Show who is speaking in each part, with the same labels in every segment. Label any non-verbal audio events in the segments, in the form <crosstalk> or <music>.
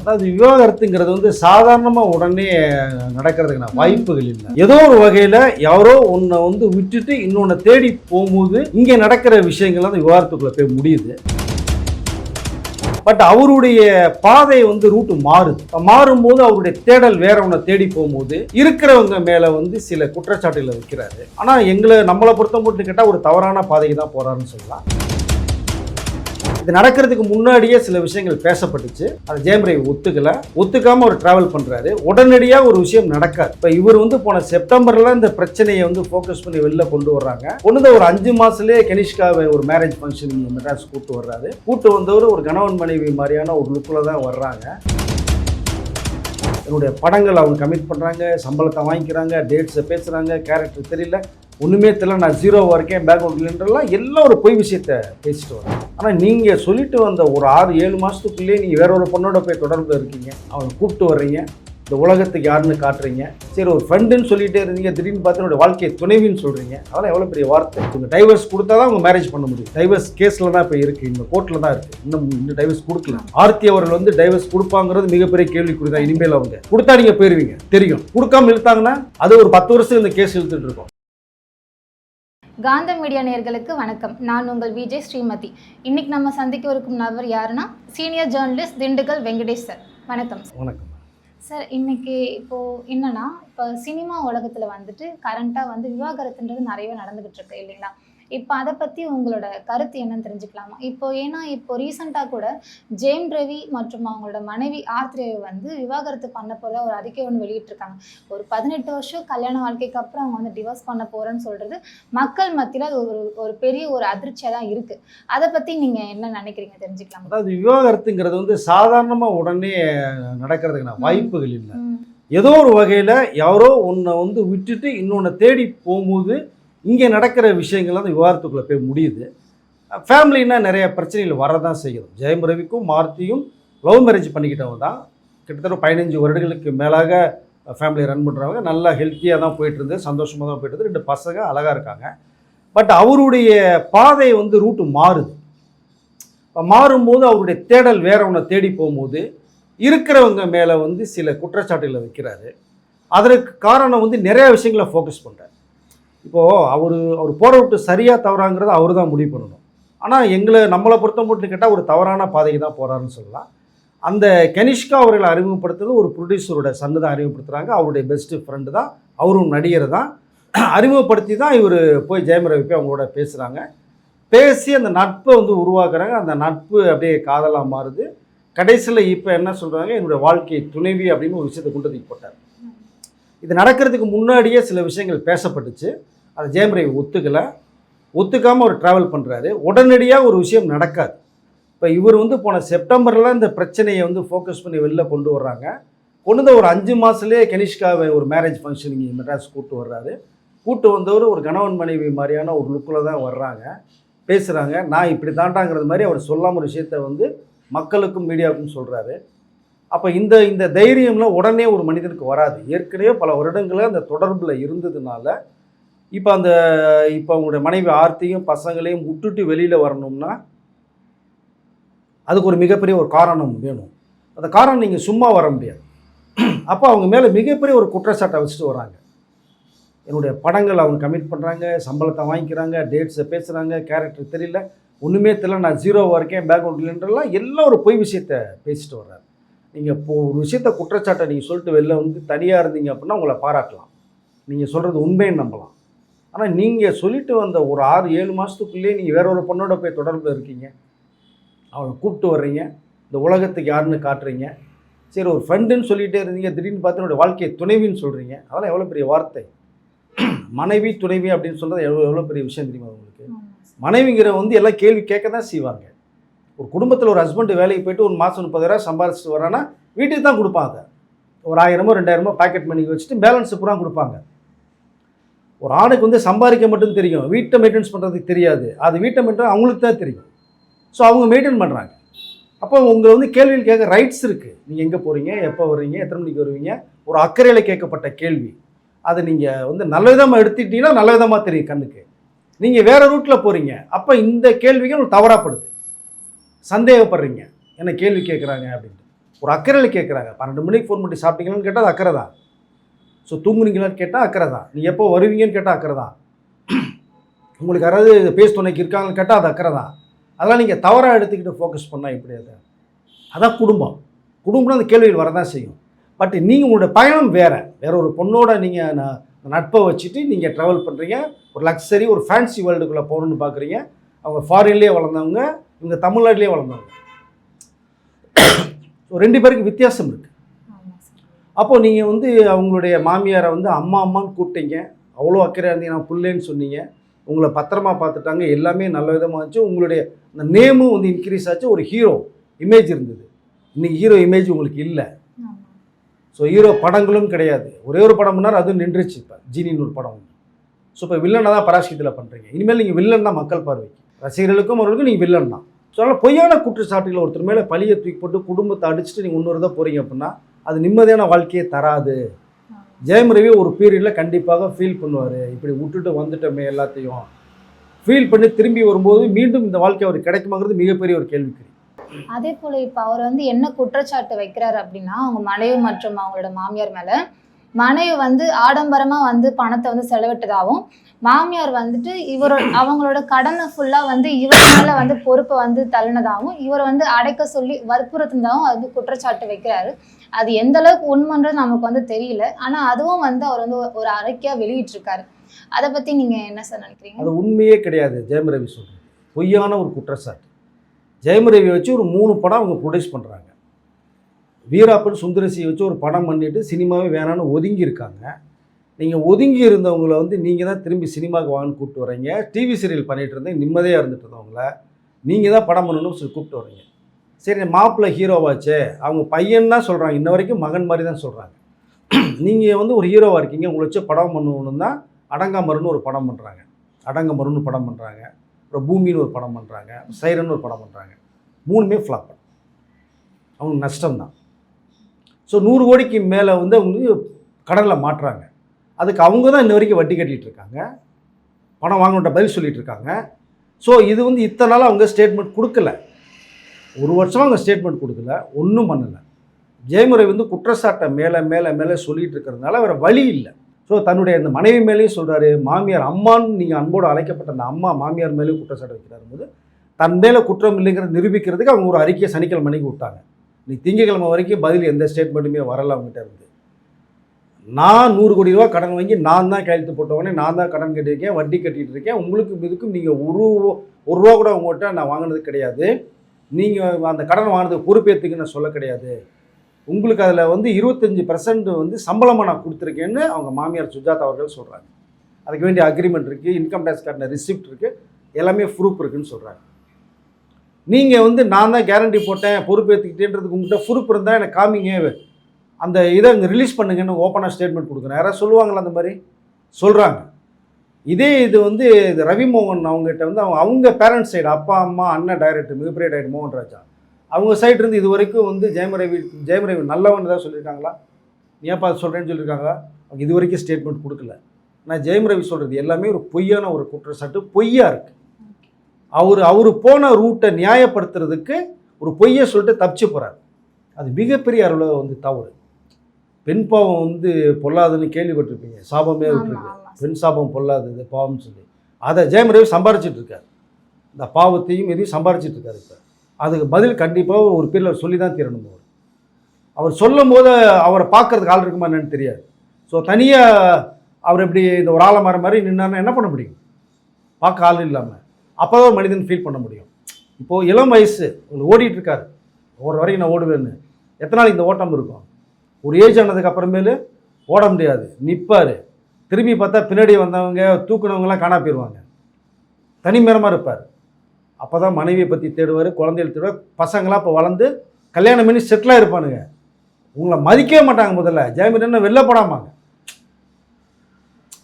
Speaker 1: அதாவது விவாகரத்துங்கிறது வந்து சாதாரணமாக உடனே நடக்கிறதுக்கான வாய்ப்புகள் இல்லை. ஏதோ ஒரு வகையில் யாரோ ஒன்றை வந்து விட்டுட்டு இன்னொன்று தேடி போகும்போது இங்கே நடக்கிற விஷயங்கள் அந்த விவாகரத்துக்குள்ளே போய் முடியுது. பட் அவருடைய பாதை வந்து ரூட்டு மாறுது. மாறும்போது அவருடைய தேடல் வேற ஒன்றை தேடி போகும்போது இருக்கிறவங்க மேலே வந்து சில குற்றச்சாட்டுகளை வைக்கிறாரு. ஆனால் எங்களை நம்மளை பொறுத்த மட்டும் கேட்டால் ஒரு தவறான பாதைக்கு தான் போறாருன்னு சொல்லலாம். இது நடக்கிறதுக்கு முன்னாடியே சில விஷயங்கள் பேசப்பட்டுச்சு. அது ஜெயம் ரவி ஒத்துக்கல. ஒத்துக்காம அவர் டிராவல் பண்றாரு. உடனடியாக ஒரு விஷயம் நடக்காது. இப்போ இவர் வந்து போன செப்டம்பர்ல இந்த பிரச்சனையை வந்து ஃபோக்கஸ் பண்ணி வெளில கொண்டு வர்றாங்க. கொண்டு ஒரு அஞ்சு மாசத்துலேயே கனிஷ்காவை ஒரு மேரேஜ் ஃபங்க்ஷன் மெட்ராஸ் கூட்டு வர்றாரு. கூட்டு வந்தவர் ஒரு கணவன் மனைவி மாதிரியான ஒரு லுக்கில் தான் வர்றாங்க. என்னுடைய படங்கள் அவங்க கமிட் பண்ணுறாங்க சம்பளத்தை வாங்கிக்கிறாங்க. டேட்ஸை பேசுகிறாங்க கேரக்டர் தெரியல. ஒன்றுமே தெரியல நான் ஜீரோ இருக்கேன் ஒர்க்லன்றலாம் எல்லாம் ஒரு பொய் விஷயத்த பேசிட்டு வரேன் ஆனால் நீங்கள் சொல்லிட்டு வந்த ஒரு ஆறு ஏழு மாதத்துக்குள்ளேயே நீங்கள் வேற ஒரு பொண்ணோட போய் தொடர்பில் இருக்கீங்க. அவனை கூப்பிட்டு வர்றீங்க. இந்த உலகத்துக்கு யாருன்னு காட்டுறீங்க. சரி ஒரு ஃப்ரெண்டுன்னு சொல்லிட்டே இருந்தீங்க. திடீர்னு பார்த்து என்னோட வாழ்க்கையை துணைவின்னு சொல்கிறீங்க அதெல்லாம் எவ்வளோ பெரிய வார்த்தை. உங்கள் டைவர்ஸ் கொடுத்தா தான் உங்கள் மேரேஜ் பண்ண முடியும். டைவர்ஸ் கேஸில் தான் இப்போ இருக்குது இந்த கோர்ட்டில் தான் இருக்குது இன்னும் இன்னும் டைவர்ஸ் கொடுக்கல. ஆர்த்தி அவர்கள் வந்து டைவர்ஸ் கொடுப்பாங்கிறது மிகப்பெரிய கேள்விக்குறி தான் இனிமேல் அவங்க கொடுத்தா நீங்கள் போயிருவீங்க. தெரியும். கொடுக்காம இழுத்தாங்கன்னா அது ஒரு பத்து வருஷம் இந்த கேஸ் இழுத்துட்டு இருக்கோம்.
Speaker 2: காந்த மீடியா நேயர்களுக்கு வணக்கம். நான் உங்கள் விஜய் ஸ்ரீமதி. இன்னைக்கு நம்ம சந்திக்க இருக்கும் நபர் யாருன்னா senior journalist Dindigul Venkatesh sir. வணக்கம். சார்
Speaker 1: வணக்கம்.
Speaker 2: சார் இன்னைக்கு இப்போ என்னன்னா இப்போ சினிமா உலகத்துல வந்துட்டு கரண்டா வந்து விவாகரத்துன்றது நிறையவே நடந்துகிட்டு இருக்கு இல்லைங்களா? இப்போ அதை பத்தி உங்களோட கருத்து என்னன்னு தெரிஞ்சுக்கலாமா? இப்போ ஏன்னா இப்போ ரீசெண்டாக கூட ஜெயம் ரவி மற்றும் அவங்களோட மனைவி ஆர்த்ரேவை வந்து விவாகரத்து பண்ண போறதா ஒரு அறிக்கை ஒன்று வெளியிட்டிருக்காங்க. ஒரு பதினெட்டு வருஷம் கல்யாண வாழ்க்கைக்கு அப்புறம் அவங்க வந்து டிவோர்ஸ் பண்ண போறேன்னு சொல்றது மக்கள் மத்தியில் அது ஒரு ஒரு பெரிய ஒரு அதிர்ச்சியாக தான் இருக்கு. அதை பத்தி நீங்க என்ன நினைக்கிறீங்க? தெரிஞ்சுக்கலாமா?
Speaker 1: அதாவது விவாகரத்துங்கிறது வந்து சாதாரணமாக உடனே நடக்கிறதுக்கான வாய்ப்புகள் இல்லை. ஏதோ ஒரு வகையில் யாரோ ஒன்றை வந்து விட்டுட்டு இன்னொன்று தேடி போகும்போது இங்கே நடக்கிற விஷயங்கள் அந்த விவாதத்துக்குள்ளே போய் முடியுது. ஃபேமிலின்னா நிறைய பிரச்சனைகள் வரதான் செய்யணும் ஜெயம் ரவிக்கும் மாருதியும் லவ் மேரேஜ் பண்ணிக்கிட்டவங்க தான். கிட்டத்தட்ட பதினஞ்சு வருடங்களுக்கு மேலாக ஃபேமிலியை ரன் பண்ணுறவங்க நல்லா ஹெல்த்தியாக தான் போயிட்டுருந்து சந்தோஷமாக தான் போயிட்டுருந்து ரெண்டு பசங்க அழகாக இருக்காங்க. பட் அவருடைய பாதை வந்து ரூட்டு மாறுது. இப்போ மாறும்போது அவருடைய தேடல் வேற ஒன்றை தேடி போகும்போது இருக்கிறவங்க மேலே வந்து சில குற்றச்சாட்டுகளை வைக்கிறாரு. அதற்கு காரணம் வந்து நிறைய விஷயங்களை ஃபோக்கஸ் பண்ணுறாரு இப்போது அவர் அவர் போகிற விட்டு சரியாக தவறாங்கிறத அவர் தான் முடிவு பண்ணணும். ஆனால் எங்களை நம்மளை பொறுத்த மட்டும் கேட்டால் ஒரு தவறான பாதைக்கு தான் போகிறாருன்னு சொல்லலாம். அந்த கனிஷ்கா அவர்களை அறிமுகப்படுத்துறது ஒரு ப்ரொடியூசரோட சன்னு தான் அறிமுகப்படுத்துகிறாங்க அவருடைய பெஸ்ட்டு ஃப்ரெண்டு தான். அவரும் நடிகர் தான். அறிமுகப்படுத்தி தான் இவர் போய் ஜெயம் ரவி போய் அவங்களோட பேசுகிறாங்க பேசி அந்த நட்பை வந்து உருவாக்குறாங்க. அந்த நட்பு அப்படியே காதலாக மாறுது. கடைசியில் இப்போ என்ன சொல்கிறாங்க என்னுடைய வாழ்க்கை துணைவி அப்படின்னு ஒரு விஷயத்தை கொண்டு போட்டார். இது நடக்கிறதுக்கு முன்னாடியே சில விஷயங்கள் பேசப்பட்டுச்சு. அதை ஜெயம் ரவி ஒத்துக்கலை. ஒத்துக்காமல் அவர் ட்ராவல் பண்ணுறாரு உடனடியாக ஒரு விஷயம் நடக்காது. இப்போ இவர் வந்து போன செப்டம்பரில் இந்த பிரச்சனையை வந்து ஃபோக்கஸ் பண்ணி வெளில கொண்டு வர்றாங்க. கொண்டு வந்து ஒரு அஞ்சு மாதத்துலேயே கனிஷ்காவை ஒரு மேரேஜ் ஃபங்க்ஷன் இங்கே மெட்ராஸ் கூப்பிட்டு வர்றாரு. கூட்டு வந்தவர் ஒரு கணவன் மனைவி மாதிரியான ஒரு லுக்கில் தான் வர்றாங்க. பேசுகிறாங்க நான் இப்படி தாண்டாங்கிறது மாதிரி அவர் சொல்லாமல் ஒரு விஷயத்த வந்து மக்களுக்கும் மீடியாவுக்கும் சொல்கிறாரு அப்போ இந்த இந்த தைரியம்லாம் உடனே ஒரு மனிதனுக்கு வராது. ஏற்கனவே பல வருடங்களில் அந்த தொடர்பில் இருந்ததுனால இப்போ அந்த இப்போ அவங்களுடைய மனைவி ஆர்த்தியும் பசங்களையும் விட்டுட்டு வெளியில் வரணும்னா அதுக்கு ஒரு மிகப்பெரிய ஒரு காரணம் வேணும். அந்த காரணம் நீங்கள் சும்மா வர முடியாது. அப்போ அவங்க மேலே மிகப்பெரிய ஒரு குற்றச்சாட்டை வச்சுட்டு வராங்க. என்னுடைய படங்கள் அவங்க கமிட் பண்ணுறாங்க சம்பளத்தை வாங்கிக்கிறாங்க டேட்ஸை பேசுகிறாங்க கேரக்டர் தெரியல ஒன்றுமே தெரியல நான் ஜீரோவாக இருக்கேன் பேக்ரவுண்ட்லன்றலாம் எல்லாம் ஒரு பொய் விஷயத்த பேசிட்டு வர்றாரு. நீங்கள் இப்போ ஒரு விஷயத்த குற்றச்சாட்டை நீங்கள் சொல்லிட்டு வெளில வந்து தனியாக இருந்தீங்க அப்படின்னா உங்களை பாராட்டலாம். நீங்கள் சொல்கிறது உண்மைன்னு நம்பலாம். ஆனால் நீங்கள் சொல்லிட்டு வந்த ஒரு ஆறு ஏழு மாதத்துக்குள்ளேயே நீங்கள் வேற ஒரு பொண்ணோட போய் தொடர்பில் இருக்கீங்க. அவனை கூப்பிட்டு வர்றீங்க. இந்த உலகத்துக்கு யாருன்னு காட்டுறீங்க. சரி ஒரு ஃப்ரெண்டுன்னு சொல்லிகிட்டே இருந்தீங்க. திடீர்னு பார்த்து என்னோட வாழ்க்கையை துணைவின்னு சொல்கிறீங்க அதெல்லாம் எவ்வளோ பெரிய வார்த்தை. <clears throat> மனைவி துணைவி அப்படின்னு சொல்கிறது எவ்வளோ எவ்வளோ பெரிய விஷயம் தெரியுமா உங்களுக்கு. மனைவிங்கிற வந்து எல்லாம் கேள்வி கேட்க தான் செய்வாங்க. ஒரு குடும்பத்தில் ஒரு ஹஸ்பண்டு வேலைக்கு போயிட்டு ஒரு மாதம் முப்பதாயிரம் சம்பாரிச்சிட்டு வரான்னா வீட்டுக்கு தான் கொடுப்பாங்க. ஒரு ஆயிரமோ ரெண்டாயிரமோ பாக்கெட் மணி வச்சுட்டு பேலன்ஸ் பூரா கொடுப்பாங்க. ஒரு ஆணுக்கு வந்து சம்பாதிக்க மட்டும் தெரியும். வீட்டை மெயின்டைன்ஸ் பண்ணுறதுக்கு தெரியாது. அது வீட்டை மெயின்டைன் அவங்களுக்கு தான் தெரியும். ஸோ அவங்க மெயின்டைன் பண்ணுறாங்க அப்போ உங்களை வந்து கேள்வியில் கேட்க ரைட்ஸ் இருக்குது நீங்கள் எங்கே போகிறீங்க எப்போ வருவீங்க எத்தனை மணிக்கு வருவீங்க? ஒரு அக்கறையில் கேட்கப்பட்ட கேள்வி. அதை நீங்கள் வந்து நல்ல விதமாக எடுத்துக்கிட்டீங்கன்னா நல்ல விதமாக தெரியும் கண்ணுக்கு. நீங்கள் வேறு ரூட்டில் போகிறீங்க அப்போ இந்த கேள்விகள் தவறாப்படுது. சந்தேகப்படுறீங்க. என்ன கேள்வி கேட்குறாங்க அப்படின்ட்டு. ஒரு அக்கறையில் கேட்குறாங்க. பன்னெண்டு மணிக்கு ஃபோன் பண்ணி சாப்பிட்டீங்களான்னு கேட்டால் அது அக்கறை தான். ஸோ தூங்குனீங்களான்னு கேட்டால் அக்கறை தான். நீ எப்போ வருவீங்கன்னு கேட்டால் அக்கறை தான். உங்களுக்கு யாராவது பேச துணைக்கு இருக்காங்கன்னு கேட்டால் அது அக்கறை தான். அதெல்லாம் நீங்கள் தவறாக எடுத்துக்கிட்டு ஃபோக்கஸ் பண்ணால் எப்படி அது? அதான் குடும்பம். குடும்பம்னா அந்த கேள்விகள் வரதான் செய்யும். பட் நீங்கள் உங்களோட பயணம் வேறு. வேற ஒரு பொண்ணோட நீங்கள் நட்பை வச்சுட்டு நீங்கள் ட்ராவல் பண்ணுறீங்க ஒரு லக்ஸரி ஒரு ஃபேன்சி வேர்ல்டுக்குள்ளே போகணுன்னு பார்க்குறீங்க அவங்க ஃபாரின்லேயே வளர்ந்தவங்க. இவங்க தமிழ்நாட்டிலே வளர்ந்தவங்க ஸோ ரெண்டு பேருக்கு வித்தியாசம் இருக்குது அப்போது நீங்கள் வந்து அவங்களுடைய மாமியாரை வந்து அம்மா அம்மான்னு கூப்பிட்டீங்க. அவ்வளோ அக்கறையாக இருந்தீங்க. நான் புள்ளேன்னு சொன்னீங்க. உங்களை பத்திரமா பார்த்துட்டாங்க. எல்லாமே நல்ல விதமாக இருந்துச்சு. உங்களுடைய அந்த நேமும் வந்து இன்க்ரீஸ் ஆச்சு. ஒரு ஹீரோ இமேஜ் இருந்தது. இன்னைக்கு ஹீரோ இமேஜ் உங்களுக்கு இல்லை. ஸோ ஹீரோ படங்களும் கிடையாது. ஒரே ஒரு படம் பண்ணார் அதுவும் நின்றுச்சு இப்போ. ஜீனின்னு ஒரு படம் ஸோ இப்போ வில்லனை தான் பராசக்தியில் பண்ணுறீங்க இனிமேல் நீங்கள் வில்லன் தான் மக்கள் பார்வைக்கு. ரசிகர்களுக்கும் அவர்களுக்கும் நீங்கள் வில்லன் தான். ஸோ அதனால் பொய்யான குற்றச்சாட்டுகளை ஒருத்தர் மேலே பழியை தூக்கி போட்டு குடும்பத்தை அடிச்சுட்டு நீங்கள் இன்னொரு தான் போகிறீங்க அப்படின்னா அது நிம்மதியான வாழ்க்கையை தராது. ஜெயம் ரவி ஒரு பீரியடில் கண்டிப்பாக ஃபீல் பண்ணுவார். இப்படி விட்டுட்டு வந்துட்டோமே எல்லாத்தையும். ஃபீல் பண்ணி திரும்பி வரும்போது மீண்டும் இந்த வாழ்க்கை அவர் கிடைக்குமாங்கிறது மிகப்பெரிய ஒரு கேள்விக்குறி.
Speaker 2: அதே போல இப்ப அவர் வந்து என்ன குற்றச்சாட்டு வைக்கிறாரு அப்படின்னா அவங்க மனைவி மற்றும் அவங்களோட மாமியார் மேலே மனைவி வந்து ஆடம்பரமா வந்து பணத்தை வந்து செலவிட்டதாகவும் மாமியார் வந்துட்டு இவரோட அவங்களோட கடனை ஃபுல்லா வந்து இவர் மேல வந்து பொறுப்பை வந்து தள்ளினதாகவும் இவர் வந்து அடைக்க சொல்லி வற்புறுத்தினதாகவும் அது குற்றச்சாட்டு வைக்கிறாரு. அது எந்த அளவுக்கு உண்மைன்றது நமக்கு வந்து தெரியல. ஆனா அதுவும் வந்து அவர் வந்து ஒரு அறிக்கையா வெளியிட்டிருக்காரு. அதை பத்தி நீங்க என்ன சார் நினைக்கிறீங்க?
Speaker 1: அது உண்மையே கிடையாது ஜெயம் ரவி சொல்கிறது பொய்யான ஒரு குற்றச்சாட்டு. ஜெயம் ரவி வச்சு ஒரு மூணு படம் அவங்க ப்ரொடியூஸ் பண்ணுறாங்க வீராப்பன் சுந்தரசியை வச்சு ஒரு படம் பண்ணிட்டு சினிமாவே வேணான்னு ஒதுங்கி இருக்காங்க நீங்கள் ஒதுங்கி இருந்தவங்கள வந்து நீங்கள் தான் திரும்பி சினிமாவுக்கு வாங்கன்னு கூப்பிட்டு வரீங்க. டிவி சீரியல் பண்ணிகிட்டு இருந்தேன் நிம்மதியாக இருந்துட்டு இருந்தவங்கள. நீங்கள் தான் படம் பண்ணணும்னு சொல்லி கூப்பிட்டு வரீங்க. சரி மாப்பிள்ளை ஹீரோவாச்சே அவங்க பையன் தான் சொல்கிறாங்க இன்ன வரைக்கும் மகன் மாதிரி தான் சொல்கிறாங்க <clears throat> நீங்கள் வந்து ஒரு ஹீரோவாக இருக்கீங்க. உங்களை வச்சு படம் பண்ணணுன்னு தான் அடங்காமருன்னு ஒரு படம் பண்ணுறாங்க அடங்கமருன்னு படம் பண்ணுறாங்க அப்புறம் பூமின்னு ஒரு படம் பண்ணுறாங்க சைரன் ஒரு படம் பண்ணுறாங்க மூணுமே ஃப்ளாப் அவங்க நஷ்டம்தான். ஸோ நூறு கோடிக்கு மேலே வந்து அவங்க கடனில் மாட்டுறாங்க. அதுக்கு அவங்க தான் இன்ன வரைக்கும் வட்டி கட்டிகிட்டு இருக்காங்க. பணம் வாங்கணுன்ற பதில் சொல்லிகிட்டு இருக்காங்க. ஸோ இது வந்து இத்தனை நாள் அவங்க ஸ்டேட்மெண்ட் கொடுக்கல. ஒரு வருஷமாக அவங்க ஸ்டேட்மெண்ட் கொடுக்கல. ஒன்றும் பண்ணலை. ஜெயமுறை வந்து குற்றச்சாட்டை மேலே மேலே மேலே சொல்லிகிட்டு இருக்கிறதுனால வேறு வழி இல்லை. ஸோ தன்னுடைய அந்த மனைவி மேலேயும் சொல்கிறாரு மாமியார் அம்மான்னு நீங்கள் அன்போடு அழைக்கப்பட்ட அந்த அம்மா மாமியார் மேலேயும் குற்றச்சாட்டு வைக்கிறாரு போது தன் மேலே குற்றம் இல்லைங்கிறத நிரூபிக்கிறதுக்கு அவங்க ஒரு அறிக்கையை சனிக்கிழமை மணிக்கு விட்டாங்க. நீ திங்கக்கிழமை வரைக்கும் பதில் எந்த ஸ்டேட்மெண்ட்டுமே வரல அவங்ககிட்ட இருந்து. நான் நூறு கோடி ரூபா கடன் வாங்கி நான் தான் கையெழுத்து போட்டவொடனே நான் தான் கடன் கட்டியிருக்கேன் வட்டி கட்டிகிட்டு இருக்கேன். உங்களுக்கு இதுக்கும் நீங்கள் ஒரு ஒரு ரூபா கூட உங்கள்கிட்ட நான் வாங்கினது கிடையாது. நீங்கள் அந்த கடன் வாங்கினது பொறுப்பேற்றுக்கு நான் சொல்ல கிடையாது. உங்களுக்கு அதில் வந்து இருபத்தஞ்சி பர்சன்ட் வந்து சம்பளமாக நான் கொடுத்துருக்கேன்னு அவங்க மாமியார் சுஜாதா அவர்கள் சொல்கிறாங்க அதுக்கு வேண்டிய அக்ரிமெண்ட் இருக்குது இன்கம் டேக்ஸ் கட்டின ரிசிப்ட் இருக்குது எல்லாமே ப்ரூஃப் இருக்குன்னு சொல்கிறாங்க நீங்கள் வந்து நான் தான் கேரண்டி போட்டேன் பொறுப்பேற்றுக்கிட்டேன்றதுக்கு உங்கள்கிட்ட பொறுப்பு இருந்தால் எனக்கு காமிங்க. அந்த இதை இங்கே ரிலீஸ் பண்ணுங்கன்னு ஓப்பனாக ஸ்டேட்மெண்ட் கொடுக்குறேன். யாராவது சொல்லுவாங்களா அந்த மாதிரி? சொல்கிறாங்க இதே இது வந்து இது ரவிமோகன் அவங்ககிட்ட வந்து அவங்க அவங்க பேரண்ட்ஸ் சைடு அப்பா அம்மா அண்ணன் டைரக்டர் மிகப்பெரிய டைரக்டர் மோகன் ராஜா. அவங்க சைடு இருந்து இது வரைக்கும் வந்து ஜெயமரவி ஜெயமரவி நல்லவன் தான் சொல்லியிருக்காங்களா? நீ ஏன்ப்பா அது சொல்கிறேன்னு சொல்லியிருக்காங்களா? அவங்க இது வரைக்கும் ஸ்டேட்மெண்ட் கொடுக்கல. நான் ஜெயம் ரவி சொல்கிறது எல்லாமே ஒரு பொய்யான ஒரு குற்றச்சாட்டு பொய்யாக இருக்குது அவர் அவர் போன ரூட்டை நியாயப்படுத்துறதுக்கு ஒரு பொய்யை சொல்லிட்டு தப்பிச்சு போகிறார் அது மிகப்பெரிய அளவில் வந்து தவறு. பெண் பாவம் வந்து பொல்லாதுன்னு கேள்விப்பட்டிருப்பீங்க. சாபமே விட்டுருக்கு. பெண் சாபம் பொல்லாதது பாவம்னு சொல்லி. அதை ஜெயம் ரவி சம்பாரிச்சிட்டு இருக்காரு. இந்த பாவத்தையும் இதையும் சம்பாரிச்சிட்டு இருக்காரு இப்போ. அதுக்கு பதில் கண்டிப்பாக ஒரு பேரில் சொல்லி தான் தீரணும் அவர். அவர் சொல்லும் போது அவரை பார்க்கறதுக்கு ஆள் இருக்குமா என்னன்னு தெரியாது. ஸோ தனியாக அவர் இப்படி இந்த ஒரு ஆலமரம் மாதிரி நின்னாருன்னா என்ன பண்ண முடியும்? பார்க்க ஆள் இல்லாமல் அப்போ தான் மனிதன் ஃபீல் பண்ண முடியும். இப்போது இளம் வயசு உங்களுக்கு ஓடிட்டு இருக்காரு. ஒரு வரைக்கும் நான் ஓடுவேன்னு. எத்தனை நாளைக்கு இந்த ஓட்டம் இருக்கும்? ஒரு ஏஜ் ஆனதுக்கு அப்புறமேலு ஓட முடியாது. நிற்பார் திரும்பி பார்த்தா பின்னாடி வந்தவங்க தூக்குனவங்கலாம் காணா போயிடுவாங்க தனிமரமாக இருப்பார். அப்போ தான் மனைவியை பற்றி தேடுவார் குழந்தைகள் தேடுவார். பசங்களாம் இப்போ வளர்ந்து கல்யாணம் பண்ணி செட்டிலாக இருப்பானுங்க உங்களை மதிக்கவே மாட்டாங்க முதல்ல. ஜெயம் என்ன வெளில போடாமாங்க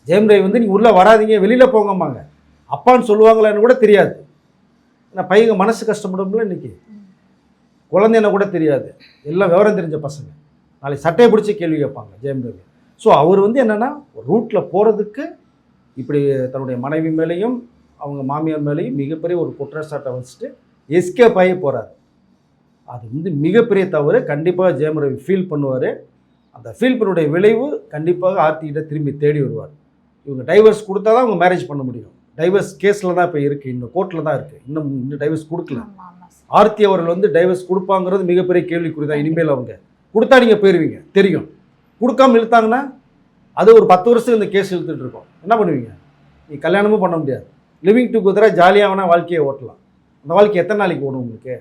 Speaker 1: ஜெயம் ரவி வந்து நீங்கள் உள்ளே வராதீங்க வெளியில் போங்கம்மாங்க அப்பான்னு சொல்லுவாங்களான்னு கூட தெரியாது. ஏன்னா பையங்க மனசு கஷ்டப்படும்ல இன்னைக்கு. குழந்தைன்னு கூட தெரியாது. எல்லாம் விவரம் தெரிஞ்ச பசங்க. நாளைக்கு சட்டையை பிடிச்சி கேள்வி கேட்பாங்க ஜெயம் ரவி ஸோ அவர் வந்து என்னென்னா ரூட்டில் போகிறதுக்கு இப்படி தன்னுடைய மனைவி மேலேயும் அவங்க மாமியார் மேலேயும் மிகப்பெரிய ஒரு குற்றச்சாட்டை வச்சுட்டு எஸ்கேப் ஆகி போகிறார் அது வந்து மிகப்பெரிய தவறு. கண்டிப்பாக ஜெயம் ரவி ஃபீல் பண்ணுவார். அந்த ஃபீல் பண்ணுடைய விளைவு கண்டிப்பாக ஆர்த்திகிட்ட திரும்பி தேடி வருவார். இவங்க டைவர்ஸ் கொடுத்தா தான் அவங்க மேரேஜ் பண்ண முடியும். டைவர்ஸ் கேஸில் தான் இப்போ இருக்குது இன்னும் கோர்ட்டில் தான் இருக்குது இன்னும் இன்னும் டைவர்ஸ் கொடுக்கல. ஆர்த்தி அவர்கள் வந்து டைவர்ஸ் கொடுப்பாங்கிறது மிகப்பெரிய கேள்விக்குறி தான். இனிமேல் அவங்க கொடுத்தா நீங்கள் போயிடுவீங்க தெரியும். கொடுக்காம இழுத்தாங்கன்னா அது ஒரு பத்து வருஷம் இந்த கேஸ் இழுத்துட்டு இருக்கோம். என்ன பண்ணுவீங்க? நீ கல்யாணமும் பண்ண முடியாது. லிவிங் டுகெதராக ஜாலியாக வேணால் வாழ்க்கையை ஓட்டலாம். அந்த வாழ்க்கை எத்தனை நாளைக்கு ஓடும் உங்களுக்கு?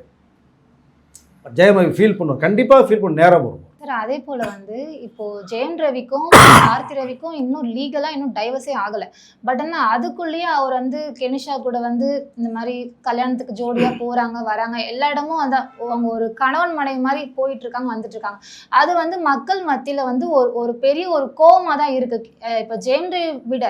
Speaker 1: ஜெயமவி ஃபீல் பண்ணுவோம் கண்டிப்பாக ஃபீல் பண்ண நேரம் வரும்.
Speaker 2: சார் அதே போல வந்து இப்போ ஜெயன் ரவிக்கும் கார்த்தி ரவிக்கும் இன்னும் லீகலா இன்னும் டைவர்ஸே ஆகல. பட் ஆனால் அதுக்குள்ளேயே அவர் வந்து கெனிஷா கூட வந்து இந்த மாதிரி கல்யாணத்துக்கு ஜோடியா போறாங்க வராங்க. எல்லா இடமும் அதான் அவங்க ஒரு கணவன் மனைவி மாதிரி போயிட்டு இருக்காங்க வந்துட்டு இருக்காங்க அது வந்து மக்கள் மத்தியில வந்து ஒரு ஒரு பெரிய ஒரு கோவமா தான் இருக்கு இப்போ ஜெயன் ரவி விட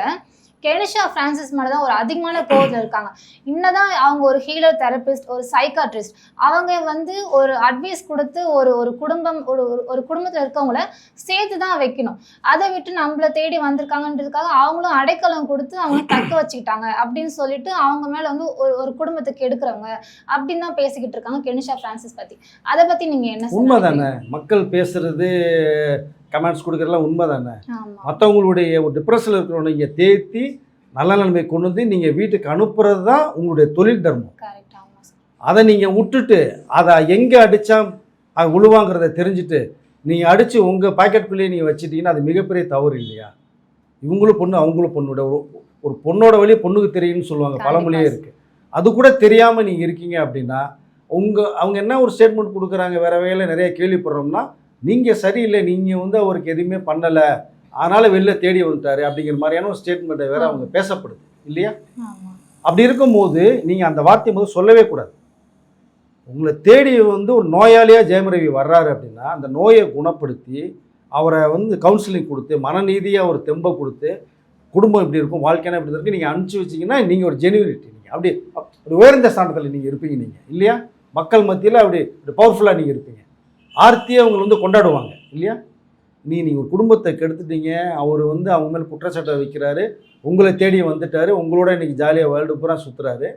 Speaker 2: கெனிஷா பிரான்சிஸ் மேலே தான் ஒரு அதிகமான கோவத்தில் இருக்காங்க. இன்னதான் அவங்க ஒரு ஹீலர் தெரபிஸ்ட் ஒரு சைக்காட்ரிஸ்ட் அவங்க வந்து ஒரு அட்வைஸ் கொடுத்து ஒரு ஒரு குடும்பம் ஒரு ஒரு- குடும்பத்தில் இருக்கவங்கள சேர்த்து தான் வைக்கணும். அதை விட்டு நம்மள தேடி வந்திருக்காங்கன்றதுக்காக அவங்களும் அடைக்கலம் கொடுத்து அவங்க தக்க வச்சுக்கிட்டாங்க அப்படின்னு சொல்லிட்டு அவங்க மேலே வந்து ஒரு ஒரு குடும்பத்துக்கு எடுக்கிறவங்க அப்படின்னு தான் பேசிக்கிட்டு இருக்காங்க கெனிஷா பிரான்சிஸ் பற்றி அதை பற்றி நீங்க என்ன
Speaker 1: உண்மைதானே? மக்கள் பேசுறது கமெண்ட்ஸ் கொடுக்குறதுலாம் உண்மை தானே மற்றவங்களுடைய ஒரு டிப்ரெஷனில் இருக்கிறவங்க நீங்கள் தேத்தி நல்ல நிலைமை கொண்டு வந்து நீங்கள் வீட்டுக்கு அனுப்புறது தான் உங்களுடைய தொழில் தர்மம். அதை நீங்கள் விட்டுட்டு அதை எங்கே அடித்தா அது உழுவாங்கிறத தெரிஞ்சுட்டு நீங்கள் அடித்து உங்கள் பாக்கெட்டுக்குள்ளேயே நீங்கள் வச்சிட்டீங்கன்னா அது மிகப்பெரிய தவறு இல்லையா? இவங்களும் பொண்ணு அவங்களும் பொண்ணோட ஒரு பொண்ணோட வழி பொண்ணுக்கு தெரியும்னு சொல்லுவாங்க. பழமொழியே. இருக்குது அது கூட தெரியாமல் நீங்கள் இருக்கீங்க அப்படின்னா உங்கள் அவங்க என்ன ஒரு ஸ்டேட்மெண்ட் கொடுக்குறாங்க வேற வகையில் நிறைய கேள்விப்படுறோம்னா நீங்கள் சரியில்லை நீங்கள் வந்து அவருக்கு எதுவுமே பண்ணலை அதனால் வெளில தேடி வந்துட்டாரு அப்படிங்கிற மாதிரியான ஒரு ஸ்டேட்மெண்ட்டை வேற அவங்க பேசப்படுது இல்லையா? அப்படி இருக்கும்போது நீங்கள் அந்த வார்த்தையை முதல் சொல்லவே கூடாது. உங்களை தேடி வந்து ஒரு நோயாளியாக ஜெயமரவி வர்றாரு அப்படின்னா அந்த நோயை குணப்படுத்தி அவரை வந்து கவுன்சிலிங் கொடுத்து மனநீதியாக ஒரு தெம்பை கொடுத்து குடும்பம் இப்படி இருக்கும் வாழ்க்கைனா இப்படி இருக்கு நீங்கள் அனுப்பிச்சி வச்சிங்கன்னா நீங்கள் ஒரு ஜெனுவினிட்டி நீங்கள் அப்படி அப்படி உயர்ந்த ஸ்தானத்தில் நீங்கள் இருப்பீங்க நீங்கள் இல்லையா? மக்கள் மத்தியில் அப்படி பவர்ஃபுல்லாக நீங்கள் இருப்பீங்க. ஆர்த்தியை அவங்க வந்து கொண்டாடுவாங்க இல்லையா? நீ நீங்கள் ஒரு குடும்பத்தை கெடுத்துட்டீங்க அவர் வந்து அவங்க மேலே குற்றச்சாட்டை வைக்கிறாரு உங்களை தேடி வந்துட்டார் உங்களோட இன்றைக்கி ஜாலியாக வேர்ல்டு பூரா சுற்றுறாரு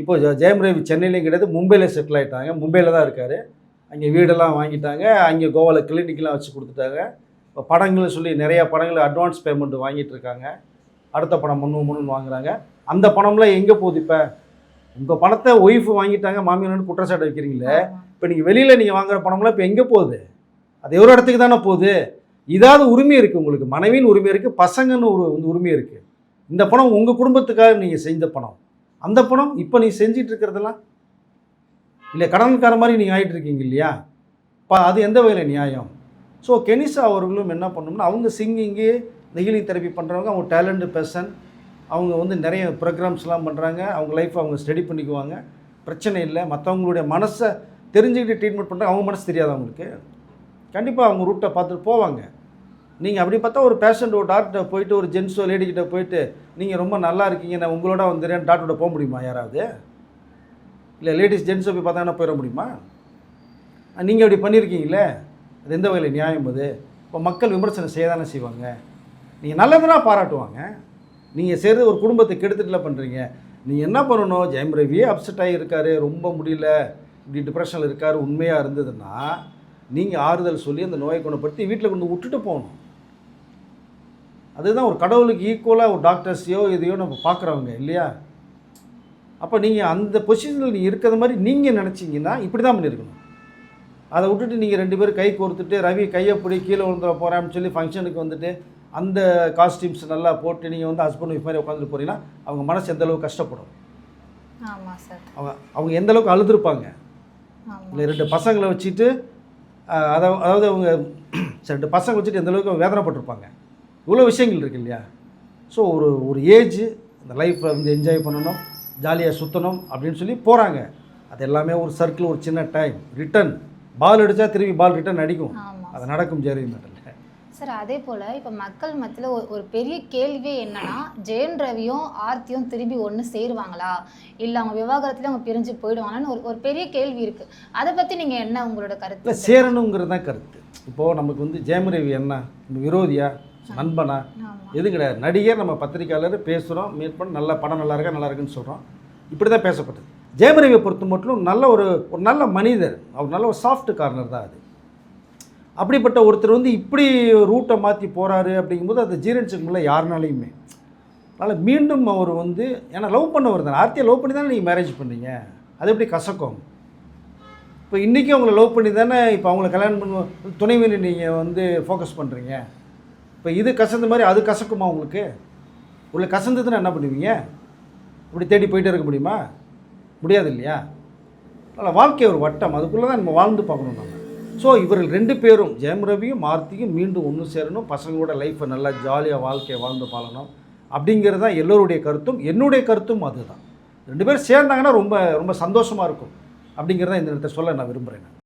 Speaker 1: இப்போ ஜெயம் ரவி சென்னையிலையும் கிடையாது மும்பையில் செட்டில் ஆகிட்டாங்க மும்பையில் தான் இருக்கார். அங்கே வீடெல்லாம் வாங்கிட்டாங்க அங்கே கோவாவில் கிளினிக்லாம் வச்சு கொடுத்துட்டாங்க. இப்போ படங்கள்னு சொல்லி நிறையா படங்கள் அட்வான்ஸ் பேமெண்ட் வாங்கிட்டு இருக்காங்க. அடுத்த படம் முன்னு முன்னு வாங்குறாங்க. அந்த பணம்லாம் எங்கே போகுது இப்போ? உங்கள் பணத்தை ஒய்ஃப் வாங்கிட்டாங்க மாமியார்னு குற்றச்சாட்டு வைக்கிறீங்களே. இப்போ நீங்கள் வெளியில் நீங்கள் வாங்குகிற பணம்லாம் இப்போ எங்கே போகுது? அது எவ்வளோ இடத்துக்கு தானே போகுது. இதாவது உரிமை இருக்குது உங்களுக்கு. மனைவின்னு உரிமை இருக்குது பசங்கன்னு ஒரு வந்து உரிமை இருக்குது இந்த பணம் உங்கள் குடும்பத்துக்காக நீங்கள் செஞ்ச பணம். அந்த பணம் இப்போ நீ செஞ்சிட்டு இருக்கிறதெல்லாம்? இல்லை கடன்கார மாதிரி நீங்கள் ஆகிட்டு இருக்கீங்க இல்லையா? இப்போ அது எந்த வகையில் நியாயம்? ஸோ கெனிசா அவர்களும் என்ன பண்ணோம்னா அவங்க சிங்கிங்கு இந்த ஹீலிங் தெரப்பி பண்ணுறவங்க அவங்க டேலண்ட் பெர்சன் அவங்க வந்து நிறைய ப்ரோக்ராம்ஸ்லாம் பண்ணுறாங்க அவங்க லைஃப் அவங்க ஸ்டடி பண்ணிக்குவாங்க. பிரச்சனை இல்லை. மற்றவங்களுடைய மனசை தெரிஞ்சுக்கிட்டு ட்ரீட்மெண்ட் பண்ணுறாங்க அவங்க மனசு தெரியாது அவங்களுக்கு. கண்டிப்பாக அவங்க ரூட்டை பார்த்துட்டு போவாங்க. நீங்கள் அப்படி பார்த்தா ஒரு பேஷண்ட் ஒரு டாக்டர்கிட்ட போயிட்டு ஒரு ஜென்ஸோ லேடிக்கிட்ட போயிட்டு நீங்கள் ரொம்ப நல்லா இருக்கீங்க நான் உங்களோட வந்துடுறேன் டாக்டர்கிட்ட போக முடியுமா யாராவது? இல்லை லேடிஸ் ஜென்ஸோ போய் பார்த்தாங்கன்னா போயிட முடியுமா? நீங்கள் அப்படி பண்ணியிருக்கீங்களே அது எந்த வகையில் நியாயம் அது? இப்போ மக்கள் விமர்சனம் செய்ய தானே செய்வாங்க. நீங்கள் நல்லதுனா பாராட்டுவாங்க. நீங்கள் செய்கிறது ஒரு குடும்பத்தை கெடுத்துட்டுல பண்ணுறீங்க நீங்கள் என்ன பண்ணணும்? ஜெயம் ரவியே அப்செட் ஆகியிருக்காரு ரொம்ப முடியல. இப்படி டிப்ரெஷனில் இருக்காரு உண்மையாக இருந்ததுன்னா நீங்கள் ஆறுதல் சொல்லி அந்த நோயை குணப்படுத்தி வீட்டில் கொண்டு விட்டுட்டு போகணும். அதுதான் ஒரு கடவுளுக்கு ஈக்குவலாக ஒரு டாக்டர்ஸையோ இதையோ நம்ம பார்க்குறவங்க இல்லையா? அப்போ நீங்கள் அந்த பொசிஷனில் நீங்கள் இருக்கிற மாதிரி நீங்கள் நினச்சிங்கன்னா இப்படி தான் பண்ணியிருக்கணும். அதை விட்டுட்டு நீங்கள் ரெண்டு பேரும் கை கோர்த்துட்டு ரவி கையை பிடி கீழே விழுந்துட போகிறான்னு சொல்லி ஃபங்க்ஷனுக்கு வந்துட்டு அந்த காஸ்டியூம்ஸ் நல்லா போட்டு நீங்கள் வந்து ஹஸ்பண்ட் ஒய்ஃப் மாதிரி உட்காந்துட்டு போகிறீங்கன்னா அவங்க மனசு எந்த அளவுக்கு கஷ்டப்படும்? அவங்க அவங்க எந்த அளவுக்கு அழுதுருப்பாங்க? இல்லை ரெண்டு பசங்களை வச்சுட்டு அதாவது அவங்க <clears throat> ரெண்டு பசங்க வச்சுட்டு எந்த அளவுக்கு அவங்க வேதனைப்பட்டிருப்பாங்க. இவ்வளோ விஷயங்கள் இருக்கு இல்லையா? ஸோ ஒரு ஒரு ஏஜ் அந்த லைஃப்பை வந்து என்ஜாய் பண்ணணும் ஜாலியாக சுற்றணும் அப்படின்னு சொல்லி போகிறாங்க அது எல்லாமே ஒரு சர்க்கிள் ஒரு சின்ன டைம் ரிட்டன் பால் அடித்தா திரும்பி பால் ரிட்டன் அடிக்கும். அது நடக்கும் ஜெரி
Speaker 2: சார் அதே போல் இப்போ மக்கள் மத்தியில் ஒரு பெரிய கேள்வியே என்னன்னா ஜெயன் ரவியும் ஆர்த்தியும் திரும்பி ஒன்று சேருவாங்களா? இல்லை அவங்க விவாகரத்துல அவங்க பிரிஞ்சு போயிடுவாங்களான்னு ஒரு ஒரு பெரிய கேள்வி இருக்கு. அதை பற்றி நீங்கள் என்ன உங்களோட
Speaker 1: இல்லை
Speaker 2: கருத்து
Speaker 1: சேரணுங்கிறது தான் கருத்து. இப்போது நமக்கு வந்து ஜெயமரவி என்ன நம்ம விரோதியா நண்பனா? எதுவும் கிடையாது. நடிகர் நம்ம பத்திரிக்கையாளர் பேசுகிறோம் மீட் பண்ண நல்ல படம் நல்லா இருக்கா நல்லா இருக்குன்னு சொல்கிறோம் இப்படி தான் பேசப்பட்டது. ஜெயமரவியை பொறுத்த மட்டும் நல்ல ஒரு ஒரு நல்ல மனிதர். அவர் நல்ல ஒரு சாஃப்ட் கார்னர் தான் அது. அப்படிப்பட்ட ஒருத்தர் வந்து இப்படி ரூட்டை மாற்றி போகிறாரு அப்படிங்கும்போது அதை ஜீரணிச்சுக்க முடியல யாருனாலையுமே. அதனால் மீண்டும் அவர் வந்து ஏன்னா லவ் பண்ணவர் தானே. ஆர்த்தியை லவ் பண்ணி தானே நீங்கள் மேரேஜ் பண்ணீங்க? அது எப்படி கசக்கும்? இப்போ இன்றைக்கி அவங்கள லவ் பண்ணி தானே இப்போ அவங்கள கல்யாணம் பண்ண துணைவினை நீங்கள் வந்து ஃபோக்கஸ் பண்ணுறீங்க இப்போ இது கசந்த மாதிரி அது கசக்குமா உங்களுக்கு? உள்ள கசந்ததுன்னா என்ன பண்ணுவீங்க? இப்படி தேடி போயிட்டே இருக்க முடியுமா? முடியாது இல்லையா? அதனால் வாழ்க்கை ஒரு வட்டம். அதுக்குள்ளே தான் நம்ம வாழ்ந்து பார்க்கணும் நம்ம. ஸோ இவர்கள் ரெண்டு பேரும் ஜெயம் ரவியும் மார்த்தியும் மீண்டும் ஒன்று சேரணும். பசங்களோட லைஃப்பை நல்லா ஜாலியாக வாழ்க்கையை வாழ்ந்து பாழணும் அப்படிங்கிறது தான் எல்லோருடைய கருத்தும். என்னுடைய கருத்தும் அதுதான். ரெண்டு பேரும் சேர்ந்தாங்கன்னா ரொம்ப ரொம்ப சந்தோஷமாக இருக்கும். அப்படிங்கிறத இந்த இடத்த சொல்ல நான் விரும்புகிறேன்